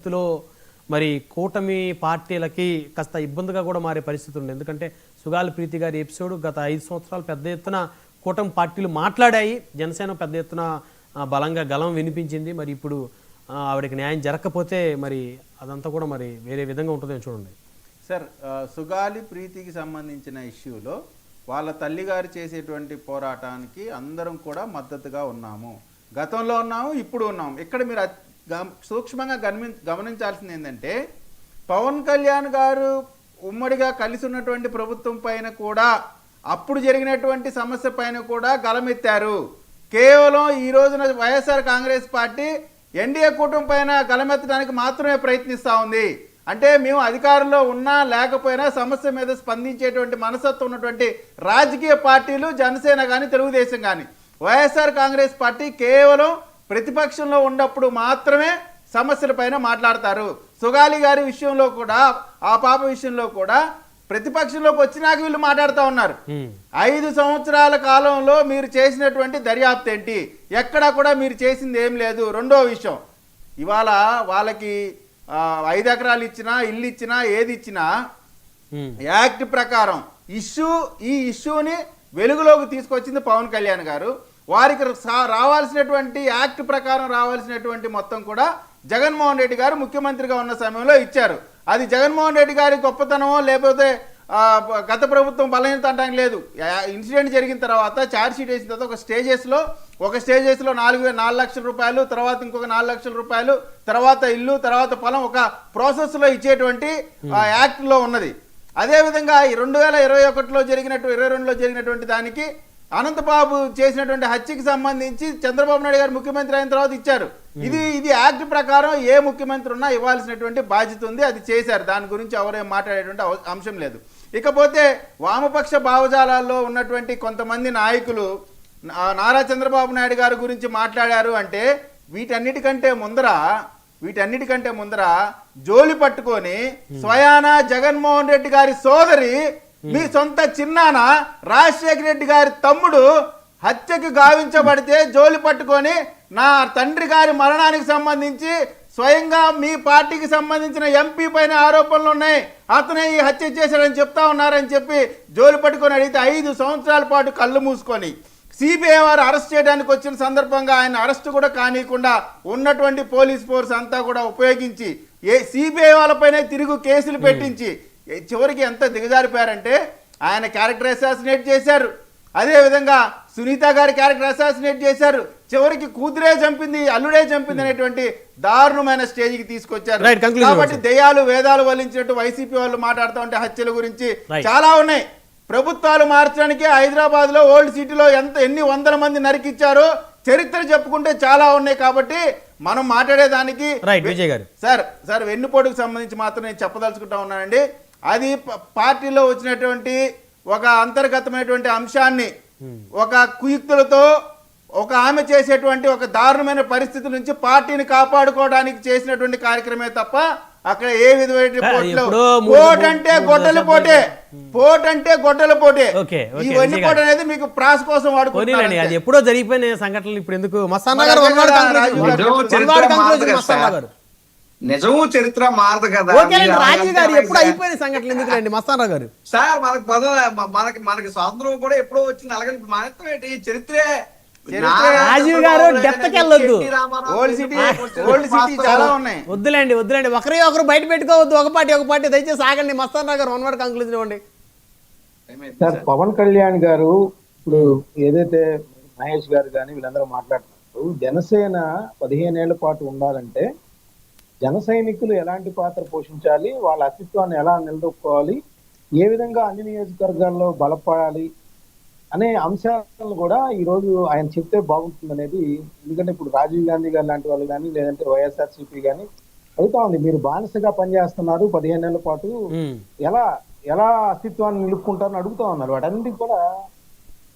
పరిస్థితిలో మరి కూటమి పార్టీలకి కాస్త ఇబ్బందిగా కూడా మారే పరిస్థితి ఉంది. ఎందుకంటే సుగాలి ప్రీతి గారి ఎపిసోడ్ గత ఐదు సంవత్సరాలు పెద్ద ఎత్తున కూటమి పార్టీలు మాట్లాడాయి. జనసేన పెద్ద ఎత్తున బలంగా గలం వినిపించింది. మరి ఇప్పుడు ఆవిడకి న్యాయం జరగకపోతే మరి అదంతా కూడా మరి వేరే విధంగా ఉంటుందని చూడండి. సార్ సుగాలి ప్రీతికి సంబంధించిన ఇష్యూలో వాళ్ళ తల్లిగారు చేసేటువంటి పోరాటానికి అందరం కూడా మద్దతుగా ఉన్నాము. గతంలో ఉన్నాము ఇప్పుడు ఉన్నాము. ఇక్కడ మీరు సూక్ష్మంగా గమని గమనించాల్సింది ఏంటంటే పవన్ కళ్యాణ్ గారు ఉమ్మడిగా కలిసి ఉన్నటువంటి ప్రభుత్వం పైన కూడా అప్పుడు జరిగినటువంటి సమస్య పైన కూడా గలమెత్తారు. కేవలం ఈ రోజున వైఎస్ఆర్ కాంగ్రెస్ పార్టీ ఎన్డీఏ కూటమి పైన గలమెత్తడానికి మాత్రమే ప్రయత్నిస్తూ ఉంది. అంటే మేము అధికారంలో ఉన్నా లేకపోయినా సమస్య మీద స్పందించేటువంటి మనసత్వం ఉన్నటువంటి రాజకీయ పార్టీలు జనసేన కానీ తెలుగుదేశం కానీ వైఎస్ఆర్ కాంగ్రెస్ పార్టీ కేవలం ప్రతిపక్షంలో ఉన్నప్పుడు మాత్రమే సమస్యల పైన మాట్లాడతారు. సుగాలి గారి విషయంలో కూడా ఆ పాప విషయంలో కూడా ప్రతిపక్షంలోకి వచ్చినాక వీళ్ళు మాట్లాడుతూ ఉన్నారు. ఐదు సంవత్సరాల కాలంలో మీరు చేసినటువంటి దర్యాప్తు ఏంటి? ఎక్కడా కూడా మీరు చేసింది ఏం లేదు. రెండో విషయం ఇవాళ వాళ్ళకి ఐదు ఎకరాలు ఇచ్చినా ఇల్లు ఇచ్చినా ఏది ఇచ్చినా. యాక్ట్ ప్రకారం ఇష్యూ ఈ ఇష్యూని వెలుగులోకి తీసుకొచ్చింది పవన్ కళ్యాణ్ గారు. వారికి రావాల్సినటువంటి యాక్ట్ ప్రకారం రావాల్సినటువంటి మొత్తం కూడా జగన్మోహన్ రెడ్డి గారు ముఖ్యమంత్రిగా ఉన్న సమయంలో ఇచ్చారు. అది జగన్మోహన్ రెడ్డి గారి గొప్పతనమో లేకపోతే గత ప్రభుత్వం బలహీనత అంటానికి లేదు. ఇన్సిడెంట్ జరిగిన తర్వాత ఛార్జ్ షీట్ వేసిన తర్వాత ఒక స్టేజెస్లో ఒక స్టేజెస్లో నాలుగు నాలుగు లక్షల రూపాయలు తర్వాత ఇంకొక నాలుగు లక్షల రూపాయలు తర్వాత ఇల్లు తర్వాత పొలం ఒక ప్రాసెస్లో ఇచ్చేటువంటి ఆ, యాక్ట్లో ఉన్నది. అదేవిధంగా ఈ రెండు వేల ఇరవై ఒకటిలో జరిగినట్టు ఇరవై రెండులో జరిగినటువంటి దానికి అనంతబాబు చేసినటువంటి హత్యకి సంబంధించి చంద్రబాబు నాయుడు గారు ముఖ్యమంత్రి అయిన తర్వాత ఇచ్చారు. ఇది ఇది యాక్ట్ ప్రకారం ఏ ముఖ్యమంత్రి ఉన్నా ఇవ్వాల్సినటువంటి బాధ్యత ఉంది అది చేశారు. దాని గురించి ఎవరేం మాట్లాడేటువంటి అంశం లేదు. ఇకపోతే వామపక్ష భావజాలాల్లో ఉన్నటువంటి కొంతమంది నాయకులు నారా చంద్రబాబు నాయుడు గారి గురించి మాట్లాడారు అంటే వీటన్నిటికంటే ముందర వీటన్నిటికంటే ముందర జోలి పట్టుకొని స్వయాన జగన్మోహన్ రెడ్డి గారి సోదరి మీ సొంత చిన్నాన రాజశేఖర రెడ్డి గారి తమ్ముడు హత్యకు గావించబడితే జోలి పట్టుకొని నా తండ్రి గారి మరణానికి సంబంధించి స్వయంగా మీ పార్టీకి సంబంధించిన ఎంపీ పైన ఆరోపణలు ఉన్నాయి. అతనే ఈ హత్య చేశాడని చెప్తా ఉన్నారని చెప్పి జోలి పట్టుకొని అడిగితే ఐదు సంవత్సరాల పాటు కళ్ళు మూసుకొని సిబిఐ వారు అరెస్ట్ చేయడానికి వచ్చిన సందర్భంగా ఆయన అరెస్ట్ కూడా కానీయకుండా ఉన్నటువంటి పోలీస్ ఫోర్స్ అంతా కూడా ఉపయోగించి ఏ సిబిఐ వాళ్ళపైనే తిరుగు కేసులు పెట్టించి చివరికి ఎంత దిగజారిపోయారంటే ఆయన క్యారెక్టర్ అసాసినేట్ చేశారు. అదే విధంగా సునీత గారి క్యారెక్టర్ అసాసినేట్ చేశారు. చివరికి కూతురే చంపింది అల్లుడే చంపింది అనేటువంటి దారుణమైన స్టేజ్కి తీసుకొచ్చారు. కాబట్టి. దెయ్యాలు వేదాలు వల్లించినట్టు వైసీపీ వాళ్ళు మాట్లాడుతూ ఉంటే హత్యల గురించి. చాలా ఉన్నాయి. ప్రభుత్వాలు మార్చడానికి హైదరాబాద్లో ఓల్డ్ సిటీలో ఎంత ఎన్ని వందల మంది నరికిచ్చారో చరిత్ర చెప్పుకుంటే చాలా ఉన్నాయి కాబట్టి మనం మాట్లాడేదానికి సార్ సార్ వెన్నుపోటుకు సంబంధించి మాత్రం నేను చెప్పదలుచుకుంటా ఉన్నానండి. అది పార్టీలో వచ్చినటువంటి ఒక అంతర్గతమైనటువంటి అంశాన్ని ఒక కుయుక్తులతో ఒక ఆమె చేసేటువంటి ఒక దారుణమైన పరిస్థితి నుంచి పార్టీని కాపాడుకోవడానికి చేసినటువంటి కార్యక్రమే తప్ప అక్కడ ఏ విధమైన పోట్లో పోట్ అంటే గొడ్డల. పోటే. పోట్. అంటే గొడ్డల పోటే. ఈ. అనేది మీకు ప్రాస్ కోసం వాడుకుంటున్నారు అది ఎప్పుడో జరిగిపోయిన సంఘటనలు ఇప్పుడు ఎందుకు? గారు నిజము చరిత్ర మారదు కదా. రాజీవ్ గారు ఎప్పుడు. అయిపోయిన సంఘటనలు ఎందుకులేండి మస్తాన్న గారు. సార్ మనకు పద మనకి మనకి స్వాతంత్రం కూడా ఎప్పుడో వచ్చింది అలాగే మానేత్తం ఏంటి? చరిత్రే. చరిత్రే. రాజీవ్ గారు డెప్త్కి వెళ్ళొద్దు. ఓల్డ్ సిటీ ఓల్డ్ సిటీ చాలా ఉన్నాయి. వద్దులేండి వద్దులేండి. ఒకరి ఒకరు బయట పెట్టుకోవద్దు. ఒక పార్టీ ఒక పార్టీ. దయచేసి ఆగండి. మస్తాన్న గారు వన్ వర్డ్ కంక్లూజన్ ఇవ్వండి. సార్ పవన్ కళ్యాణ్ గారు ఇప్పుడు ఏదైతే మహేష్ గారు కానీ వీళ్ళందరూ మాట్లాడుతున్నారు. జనసేన పదిహేనేళ్ళ పాటు ఉండాలంటే జన సైనికులు ఎలాంటి పాత్ర పోషించాలి? వాళ్ళ అస్తిత్వాన్ని ఎలా నిలదొక్కుకోవాలి? ఏ విధంగా అన్ని నియోజకవర్గాల్లో బలపడాలి? అనే అంశాలను కూడా ఈ రోజు ఆయన చెప్తే బాగుంటుంది అనేది ఎందుకంటే ఇప్పుడు రాజీవ్ గాంధీ గారు లాంటి వాళ్ళు కానీ లేదంటే వైఎస్ఆర్సీపీ కానీ అవుతా ఉంది. మీరు బానిసగా పనిచేస్తున్నారు పదిహేను నెలల పాటు. ఎలా ఎలా అస్తిత్వాన్ని నిలుపుకుంటారని అడుగుతా ఉన్నారు. వాటన్నిటికి కూడా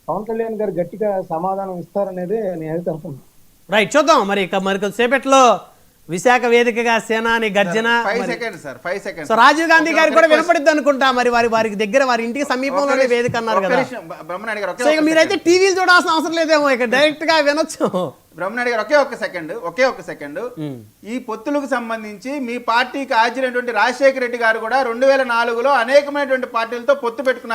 పవన్ కళ్యాణ్ గారు గట్టిగా సమాధానం ఇస్తారనేదే నేనైతే అనుకుంటున్నాను రైట్ చూద్దాం. మరి ఇక మరి కొద్దిసేపట్లో విశాఖ వేదికగా సేనాని గర్జన సో రాజీవ్ గాంధీ గారికి కూడా వినపడుద్ది అనుకుంటా మరి వారి వారికి దగ్గర వారి ఇంటికి సమీపంలోనే వేదిక అన్నారు కదా. గారు సో ఇక మీరైతే టీవీలు చూడాల్సిన అవసరం లేదేమో ఇక డైరెక్ట్గా వినొచ్చు. బ్రహ్మనాయుడు గారు ఒకే ఒక్క సెకండ్ ఒకే ఒక్క సెకండ్ ఈ పొత్తులకు సంబంధించి మీ పార్టీకి హాజరైనటువంటి రాజశేఖర రెడ్డి గారు కూడా రెండు వేల నాలుగులో అనేకమైనటువంటి పార్టీలతో పొత్తు పెట్టుకున్నారు.